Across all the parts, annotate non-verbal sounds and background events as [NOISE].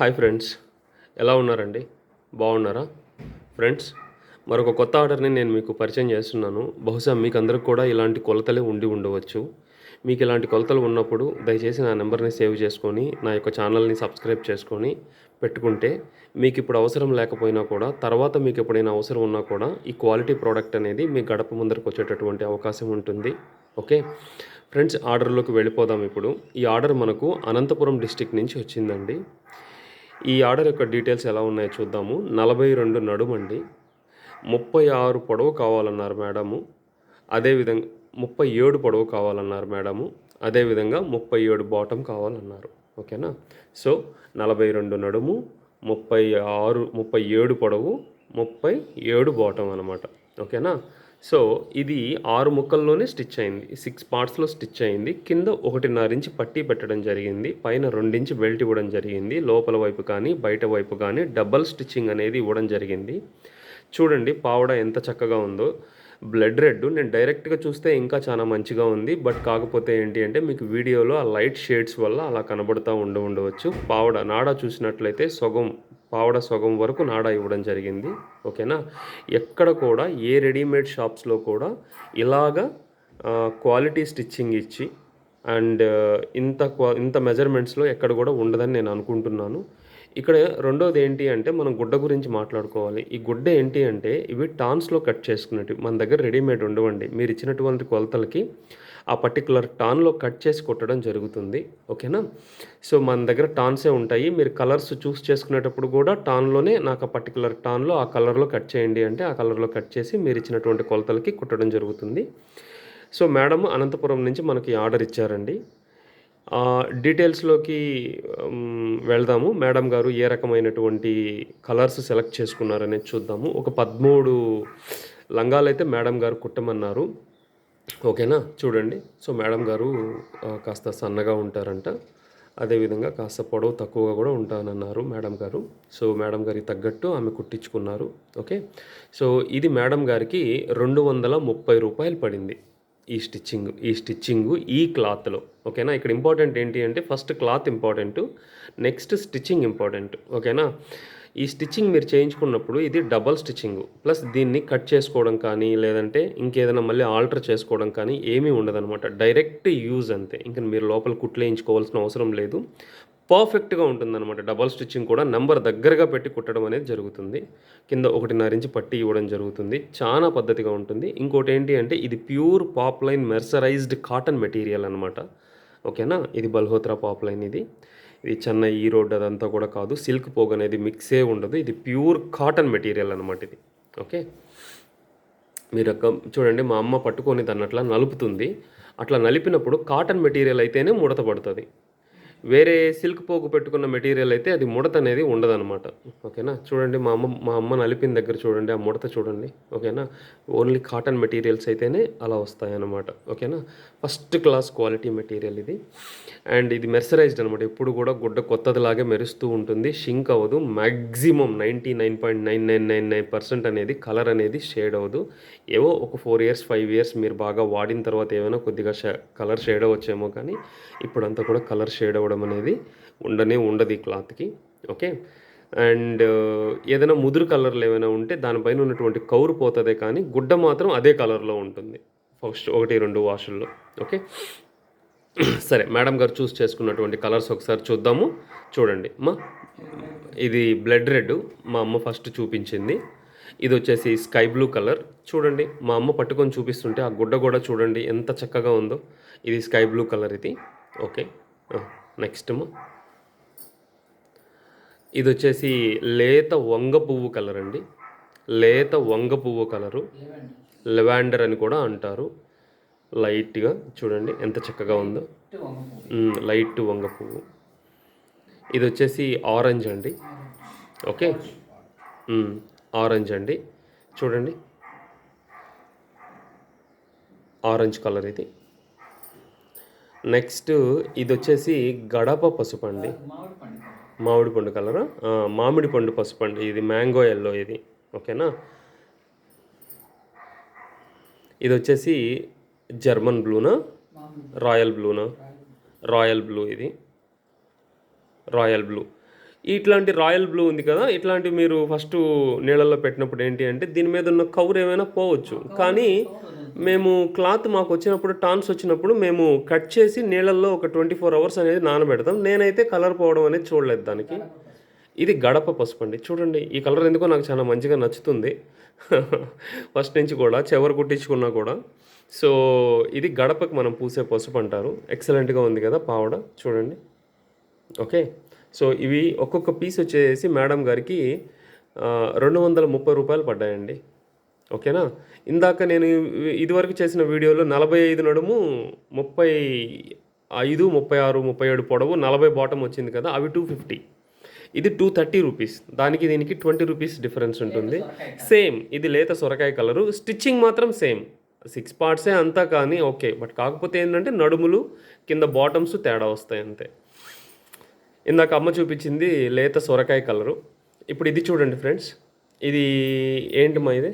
Hi friends ఎలా ఉన్నారండి? బాగున్నారా? ఫ్రెండ్స్ మరొక కొత్త ఆర్డర్ని నేను మీకు పరిచయం చేస్తున్నాను. బహుశా మీకు అందరికి కూడా ఇలాంటి కొలతలే ఉండి ఉండవచ్చు. మీకు ఇలాంటి కొలతలు ఉన్నప్పుడు దయచేసి నా నెంబర్ని సేవ్ చేసుకొని నా యొక్క ఛానల్ని సబ్స్క్రైబ్ చేసుకొని పెట్టుకుంటే మీకు ఇప్పుడు అవసరం లేకపోయినా కూడా తర్వాత మీకు ఎప్పుడైనా అవసరం ఉన్నా కూడా ఈ క్వాలిటీ ప్రోడక్ట్ అనేది మీ గడప ముందరకు వచ్చేటటువంటి అవకాశం ఉంటుంది. ఓకే? ఫ్రెండ్స్ ఆర్డర్లోకి వెళ్ళిపోదాం ఇప్పుడు. ఈ ఆర్డర్ మనకు అనంతపురం డిస్టిక్ నుంచి వచ్చిందండి. ఈ ఆర్డర్ యొక్క డీటెయిల్స్ ఎలా ఉన్నాయో చూద్దాము. నలభై రెండు నడుమండి. ముప్పై ఆరు పొడవు కావాలన్నారు మేడము. అదేవిధంగా ముప్పై ఏడు పొడవు కావాలన్నారు మేడము. అదేవిధంగా ముప్పై ఏడు బాటం కావాలన్నారు. ఓకేనా? సో నలభై రెండు నడుము ముప్పై ఆరు ముప్పై ఏడు పొడవు ముప్పై ఏడు బాటం అనమాట ఓకేనా? సో ఇది ఆరు ముక్కల్లోనే స్టిచ్ అయింది. సిక్స్ పార్ట్స్లో స్టిచ్ అయింది. కింద ఒకటిన్నర ఇంచ్ పట్టీ పెట్టడం జరిగింది. పైన రెండించి బెల్ట్ ఇవ్వడం జరిగింది. లోపల వైపు కానీ బయట వైపు కానీ డబల్ స్టిచ్చింగ్ అనేది ఇవ్వడం జరిగింది. చూడండి పావడ ఎంత చక్కగా ఉందో. బ్లడ్ రెడ్ నేను డైరెక్ట్గా చూస్తే ఇంకా చాలా మంచిగా ఉంది. బట్ కాకపోతే ఏంటి అంటే మీకు వీడియోలో ఆ లైట్ షేడ్స్ వల్ల అలా కనబడుతూ ఉండ ఉండవచ్చు. పావడ నాడ చూసినట్లయితే సగం పావడ సగం వరకు నాడ ఇవ్వడం జరిగింది. ఓకేనా? ఎక్కడ కూడా ఏ రెడీమేడ్ షాప్స్లో కూడా ఇలాగా క్వాలిటీ స్టిచ్చింగ్ ఇచ్చి అండ్ ఇంత క్వా ఇంత మెజర్మెంట్స్లో ఎక్కడ కూడా ఉండదని నేను అనుకుంటున్నాను. ఇక్కడ రెండోది ఏంటి అంటే మనం గుడ్డ గురించి మాట్లాడుకోవాలి. ఈ గుడ్డ ఏంటి అంటే ఇవి టాన్స్లో కట్ చేసుకున్నట్టు మన దగ్గర రెడీమేడ్ ఉండవండి. మీరు ఇచ్చినటువంటి కొలతలకి ఆ పర్టికులర్ టాన్లో కట్ చేసి కొట్టడం జరుగుతుంది. ఓకేనా? సో మన దగ్గర టాన్సే ఉంటాయి. మీరు కలర్స్ చూస్ చేసుకునేటప్పుడు కూడా టాన్లోనే నాకు ఆ పర్టికులర్ టాన్లో ఆ కలర్లో కట్ చేయండి అంటే ఆ కలర్లో కట్ చేసి మీరు ఇచ్చినటువంటి కొలతలకి కుట్టడం జరుగుతుంది. సో మేడం అనంతపురం నుంచి మనకి ఆర్డర్ ఇచ్చారండి. డీటెయిల్స్లోకి వెళ్దాము. మేడం గారు ఏ రకమైనటువంటి కలర్స్ సెలెక్ట్ చేసుకున్నారనేది చూద్దాము. ఒక పదమూడు లంగాలు అయితే మేడం గారు కుట్టమన్నారు. ఓకేనా? చూడండి. సో మేడం గారు కాస్త సన్నగా ఉంటారంట. అదేవిధంగా కాస్త పొడవు తక్కువగా కూడా ఉంటానన్నారు మేడం గారు. సో మేడం గారికి తగ్గట్టు ఆమె కుట్టించుకున్నారు. ఓకే? సో ఇది మేడం గారికి రెండు వందల ముప్పై రూపాయలు పడింది. ఈ స్టిచ్చింగ్ ఈ స్టిచ్చింగ్ ఈ క్లాత్లో. ఓకేనా? ఇక్కడ ఇంపార్టెంట్ ఏంటి అంటే first cloth important next stitching important. ఓకేనా? ఈ స్టిచ్చింగ్ మీరు చేయించుకున్నప్పుడు ఇది డబల్ స్టిచ్చింగ్. ప్లస్ దీన్ని కట్ చేసుకోవడం కానీ లేదంటే ఇంకేదైనా మళ్ళీ ఆల్టర్ చేసుకోవడం కానీ ఏమీ ఉండదనమాట డైరెక్ట్ యూజ్ అంతే. ఇంకా మీరు లోపల కుట్లు వేయించుకోవాల్సిన అవసరం లేదు. పర్ఫెక్ట్గా ఉంటుందన్నమాట. డబల్ స్టిచ్చింగ్ కూడా నెంబర్ దగ్గరగా పెట్టి కుట్టడం అనేది జరుగుతుంది. కింద ఒకటిన్నర ఇంచి పట్టి ఇవ్వడం జరుగుతుంది. చాలా పద్ధతిగా ఉంటుంది. ఇంకోటి ఏంటి అంటే ఇది pure poplin mercerised cotton material అనమాట ఓకేనా? ఇది బల్హోత్రా పాప్లైన్ ఇది. ఇది చెన్నై ఈ రోడ్ అదంతా కూడా కాదు. సిల్క్ పోగ్ అనేది మిక్సే ఉండదు. ఇది ప్యూర్ కాటన్ మెటీరియల్ అనమాట ఇది. ఓకే? మీరు చూడండి మా అమ్మ పట్టుకొని దాన్ని అట్లా నలుపుతుంది. అట్లా నలిపినప్పుడు కాటన్ మెటీరియల్ అయితేనే ముడత పడుతుంది. వేరే సిల్క్ పోగు పెట్టుకున్న మెటీరియల్ అయితే అది ముడత అనేది ఉండదన్నమాట. ఓకేనా? చూడండి మా అమ్మ మా అమ్మ నలిపిన దగ్గర చూడండి ఆ ముడత చూడండి. ఓకేనా? ఓన్లీ కాటన్ మెటీరియల్స్ అయితేనే అలా వస్తాయన్నమాట. ఓకేనా? ఫస్ట్ క్లాస్ క్వాలిటీ మెటీరియల్ ఇది. అండ్ ఇది మెర్సరైజ్డ్ అనమాట ఎప్పుడు కూడా గుడ్డ కొత్తదిలాగే మెరుస్తూ ఉంటుంది. షింక్ అవ్వదు. Maximum ninety nine point nine nine nine nine percent అనేది కలర్ అనేది షేడ్ అవ్వదు. ఏవో ఒక ఫోర్ ఇయర్స్ ఫైవ్ ఇయర్స్ మీరు బాగా వాడిన తర్వాత ఏమైనా కొద్దిగా కలర్ షేడ్ అవ్వచ్చేమో కానీ ఇప్పుడంతా కూడా కలర్ షేడ్ అవ్వడం అనేది ఉండనే ఉండదు ఈ క్లాత్కి. ఓకే? అండ్ ఏదైనా ముదురు కలర్లు ఏమైనా ఉంటే దానిపైన ఉన్నటువంటి కౌరు పోతుందే కానీ గుడ్డ మాత్రం అదే కలర్లో ఉంటుంది. ఫస్ట్ ఒకటి రెండు వాషుల్లో. ఓకే? సరే మేడం గారు చూస్ చేసుకున్నటువంటి కలర్స్ ఒకసారి చూద్దాము. చూడండి మా ఇది బ్లడ్ రెడ్ మా అమ్మ ఫస్ట్ చూపించింది. ఇది వచ్చేసి స్కై బ్లూ కలర్. చూడండి మా అమ్మ పట్టుకొని చూపిస్తుంటే ఆ గుడ్డ కూడా చూడండి ఎంత చక్కగా ఉందో. ఇది స్కై బ్లూ కలర్ ఇది. ఓకే? నెక్స్ట్ ఇది వచ్చేసి లేత వంగ పువ్వు కలర్ అండి లేత వంగ పువ్వు కలరు. లెవాండర్ అని కూడా అంటారు. లైట్గా చూడండి ఎంత చక్కగా ఉందో. లైట్ వంగ పువ్వు. ఇది వచ్చేసి ఆరెంజ్ అండి. ఓకే? ఆరెంజ్ అండి. చూడండి. ఆరెంజ్ కలర్ ఇది. నెక్స్ట్ ఇది వచ్చేసి గడప పసుపు అండి. మామిడి పండు కలరా? మామిడి పండు పసుపు అండి. ఇది మ్యాంగో ఎల్లో ఇది. ఓకేనా? ఇది వచ్చేసి జర్మన్ బ్లూనా? రాయల్ బ్లూనా? రాయల్ బ్లూ ఇది. Royal blue. ఇట్లాంటి రాయల్ బ్లూ ఉంది కదా ఇట్లాంటి మీరు ఫస్ట్ నీళ్ళల్లో పెట్టినప్పుడు ఏంటి అంటే దీని మీద ఉన్న కవర్ ఏమైనా పోవచ్చు. కానీ మేము క్లాత్ మాకు వచ్చినప్పుడు టాన్స్ వచ్చినప్పుడు మేము కట్ చేసి నీళ్ళల్లో ఒక ట్వంటీ ఫోర్ అవర్స్ అనేది నానబెడతాం. నేనైతే కలర్ పోవడం అనేది చూడలేదు దానికి. ఇది గడప పసుపు అండి. చూడండి ఈ కలర్ ఎందుకో నాకు చాలా మంచిగా నచ్చుతుంది. [LAUGHS] ఫస్ట్ నుంచి కూడా చెవరు కుట్టించుకున్నా కూడా. సో ఇది గడపకి మనం పూసే పసుపు అంటారు. ఎక్సలెంట్గా ఉంది కదా పావడ. చూడండి. ఓకే. సో ఇవి ఒక్కొక్క పీస్ వచ్చేసి మేడం గారికి రెండు వందల ముప్పై రూపాయలు పడ్డాయండి. ఓకేనా? ఇందాక నేను ఇదివరకు చేసిన వీడియోలో నలభై ఐదు నడుము ముప్పై ఐదు ముప్పై ఆరు ముప్పై ఏడు పొడవు నలభై బాటం వచ్చింది కదా అవి టూ ఫిఫ్టీ ఇది టూ థర్టీ రూపీస్ దానికి దీనికి ట్వంటీ రూపీస్ డిఫరెన్స్ ఉంటుంది. సేమ్ ఇది లేత సొరకాయ కలరు స్టిచ్చింగ్ మాత్రం సేమ్ సిక్స్ పార్ట్సే అంతా కానీ ఓకే బట్ కాకపోతే ఏంటంటే నడుములు కింద బాటమ్స్ తేడా వస్తాయి అంతే. ఇందాక అమ్మ చూపించింది లేత సొరకాయ కలరు. ఇప్పుడు ఇది చూడండి ఫ్రెండ్స్. ఇది ఏంటి మా ఇది?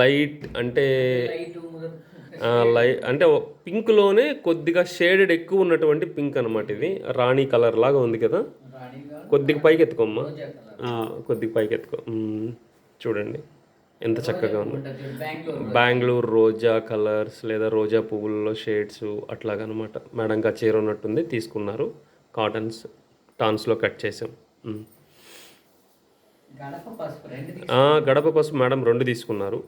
లైట్ అంటే లైట్ అంటే పింక్లోనే కొద్దిగా షేడెడ్ ఎక్కువ ఉన్నటువంటి పింక్ అనమాట ఇది. రాణి కలర్ లాగా ఉంది కదా. కొద్దిగా పైకి ఎత్తుకోమ్మా కొద్దిగా పైకి ఎత్తుకో. చూడండి. ఎంత చక్కగా ఉంది. బెంగళూరు రోజా. కలర్స్ లేదా రోజా పువ్వుల్లో షేడ్స్ అట్లాగనమాట. మేడంగా చీర ఉన్నట్టుంది తీసుకున్నారు. కాటన్స్ టాన్స్లో కట్ చేసాం. గడప పసుపు మేడం రెండు తీసుకున్నారు.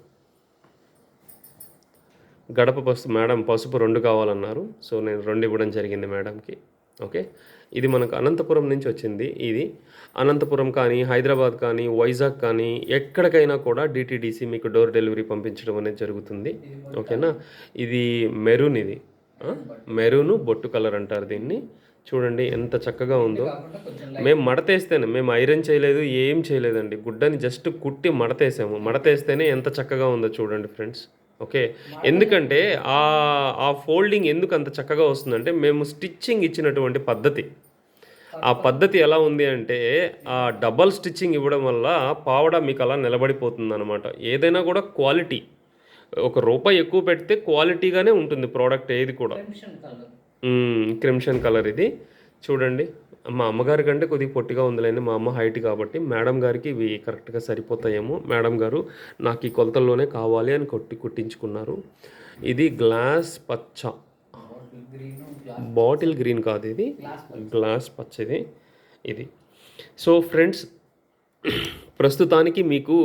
గడప పసుపు మేడం పసుపు రెండు కావాలన్నారు. సో నేను రెండు ఇవ్వడం జరిగింది మేడంకి. ఓకే? ఇది మనకు అనంతపురం నుంచి వచ్చింది. ఇది అనంతపురం కానీ హైదరాబాద్ కానీ వైజాగ్ కానీ ఎక్కడికైనా కూడా డిటీడీసీ మీకు డోర్ డెలివరీ పంపించడం అనేది జరుగుతుంది. ఓకేనా? ఇది మెరూన్ ఇది? మెరూను బొట్టు కలర్ అంటారు దీన్ని. చూడండి ఎంత చక్కగా ఉందో. మేము మడతేస్తేనే మేము ఐరన్ చేయలేదు ఏం చేయలేదండి. గుడ్డని జస్ట్ కుట్టి మడతేసాము. మడతేస్తేనే ఎంత చక్కగా ఉందో చూడండి ఫ్రెండ్స్ ఓకే ఎందుకంటే ఆ ఆ ఫోల్డింగ్ ఎందుకు అంత చక్కగా వస్తుందంటే మేము స్టిచ్చింగ్ ఇచ్చినటువంటి పద్ధతి. ఆ పద్ధతి ఎలా ఉంది అంటే ఆ డబల్ స్టిచ్చింగ్ ఇవ్వడం వల్ల పావడ మీకు అలా నిలబడిపోతుంది అనమాట ఏదైనా కూడా క్వాలిటీ ఒక రూపాయి ఎక్కువ పెడితే క్వాలిటీగానే ఉంటుంది ప్రోడక్ట్ ఏది కూడా. క్రిమ్షన్ కలర్ ఇది. చూడండి మా అమ్మగారి కంటే కొద్దిగా పొట్టిగా ఉందిలేండి మా అమ్మ హైట్ కాబట్టి. మేడం గారికి ఇవి కరెక్ట్గా సరిపోతాయేమో. మేడం గారు నాకు ఈ కొలతల్లోనే కావాలి అని కొట్టి కుట్టించుకున్నారు. ఇది గ్లాస్ పచ్చ. బాటిల్ గ్రీన్ కాదు ఇది. గ్లాస్ పచ్చది ఇది. సో ఫ్రెండ్స్ [CLEARS THROAT] ప్రస్తుతానికి మీకు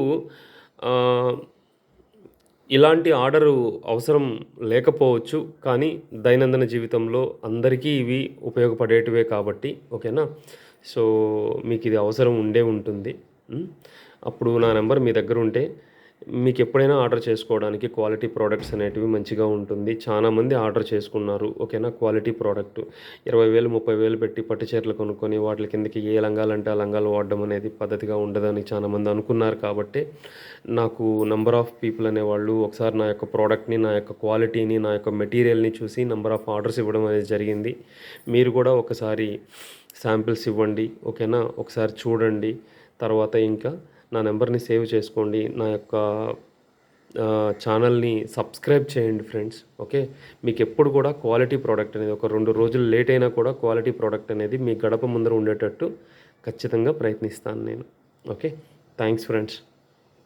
ఇలాంటి ఆర్డరు అవసరం లేకపోవచ్చు కానీ దైనందిన జీవితంలో అందరికీ ఇవి ఉపయోగపడేటివే కాబట్టి ఓకేనా? సో మీకు ఇది అవసరం ఉండే ఉంటుంది. అప్పుడు నా నెంబర్ మీ దగ్గర ఉంటే మీకు ఎప్పుడైనా ఆర్డర్ చేసుకోవడానికి క్వాలిటీ ప్రోడక్ట్స్ అనేటివి మంచిగా ఉంటుంది. చాలా మంది ఆర్డర్ చేసుకున్నారు. ఓకేనా? Quality product. ఇరవై వేలు ముప్పై వేలు పెట్టి పట్టు చీరలు కొనుక్కొని వాటి కిందకి ఏ లంగాలంటే ఆ లంగాలు వాడడం అనేది పద్ధతిగా ఉండదని చాలామంది అనుకున్నారు. కాబట్టి నాకు నంబర్ ఆఫ్ పీపుల్ అనేవాళ్ళు ఒకసారి నా యొక్క ప్రోడక్ట్ని నా యొక్క క్వాలిటీని నా యొక్క మెటీరియల్ని చూసి నంబర్ ఆఫ్ ఆర్డర్స్ ఇవ్వడం అనేది జరిగింది. మీరు కూడా ఒకసారి శాంపిల్స్ ఇవ్వండి. ఓకేనా? ఒకసారి చూడండి. తర్వాత ఇంకా నా నెంబర్ని సేవ్ చేసుకోండి. నా యొక్క ఛానల్ని సబ్స్క్రైబ్ చేయండి ఫ్రెండ్స్. ఓకే? మీకు ఎప్పుడు కూడా క్వాలిటీ ప్రోడక్ట్ అనేది ఒక రెండు రోజులు లేట్ అయినా కూడా క్వాలిటీ ప్రోడక్ట్ అనేది మీ గడప ముందర ఉండేటట్టు ఖచ్చితంగా ప్రయత్నిస్తాను నేను. ఓకే? Thanks friends.